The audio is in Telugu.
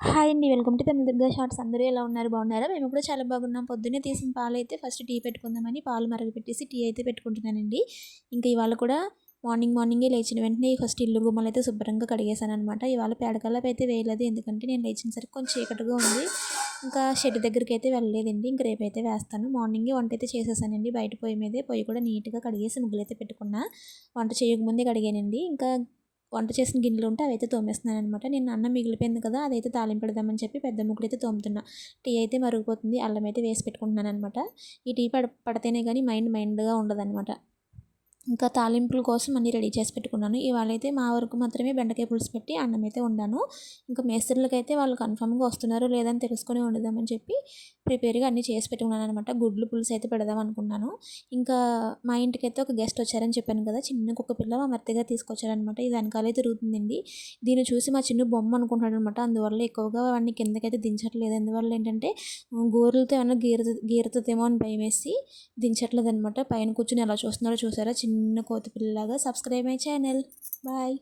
హాయ్ అండి welcome to Tamila Durga shorts. అందరూ ఎలా ఉన్నారు? బాగున్నారా? మేము కూడా చాలా బాగున్నాం. పొద్దున్నే తీసిన పాలు అయితే ఫస్ట్ టీ పెట్టుకుందామని పాలు మరగపెట్టేసి టీ అయితే పెట్టుకుంటున్నానండి. ఇంకా ఇవాళ కూడా మార్నింగ్ మార్నింగే లేచిన వెంటనే ఫస్ట్ ఇల్లు గుమ్మలు అయితే శుభ్రంగా కడిగేశాను అనమాట ఇవాళ పేడకల్లాపు అయితే వేయలేదు. ఎందుకంటే నేను లేచినసరికి కొంచెం చీకటిగా ఉంది. ఇంకా షెడ్ దగ్గరికి అయితే వెళ్ళలేదండి. ఇంక రేపు అయితే వేస్తాను. మార్నింగే వంట అయితే చేసేసానండి. బయట పొయ్యి మీదే పొయ్యి కూడా నీట్గా కడిగేసి ముగ్గులు అయితే పెట్టుకున్నా. వంట చేయకముందే కడిగానండి. ఇంకా వంట చేసిన గిన్నెలు ఉంటే అవైతే తోమేస్తున్నాను అనమాట నేను అన్నం మిగిలిపోయింది కదా అదైతే తాలింపు పెడదామని చెప్పి పెద్ద ముక్కలు అయితే తోముతున్నా. టీ అయితే మరుగుపోతుంది అల్లం అయితే వేసి పెట్టుకుంటున్నాను అనమాట ఈ టీ పడ పడితేనే కానీ మైండ్ మైండ్గా ఉండదు అనమాట ఇంకా తాలింపుల కోసం అన్నీ రెడీ చేసి పెట్టుకున్నాను. ఇవాళ అయితే మా వరకు మాత్రమే బెండకాయ పులుసు పెట్టి అన్నం అయితే వండాను. ఇంకా మేస్త్రులకి అయితే వాళ్ళు కన్ఫామ్గా వస్తున్నారు లేదని తెలుసుకొని వండుదామని చెప్పి ప్రిపేర్గా అన్నీ చేసి పెట్టుకున్నాను అనమాట గుడ్లు పులుసు అయితే పెడదాం అనుకున్నాను. ఇంకా మా ఇంటికి అయితే ఒక గెస్ట్ వచ్చారని చెప్పాను కదా చిన్న కుక్క పిల్ల మా మర్తిగా తీసుకొచ్చారనమాట ఇది వెనకాలే తిరుగుతుందండి. దీన్ని చూసి మా చిన్న బొమ్మ అనుకుంటాడు అనమాట అందువల్ల ఎక్కువగా వాడిని కిందకైతే దించట్లేదు. అందువల్ల ఏంటంటే గోరులతో ఏమైనా గీర గీరుతుందేమో అని భయం వేసి దించట్లేదు అనమాట పైన కూర్చుని ఎలా చూస్తున్నారో చూసారా? చిన్న కోతి పిల్లలాగా సబ్స్క్రైబ్ మై ఛానల్ బాయ్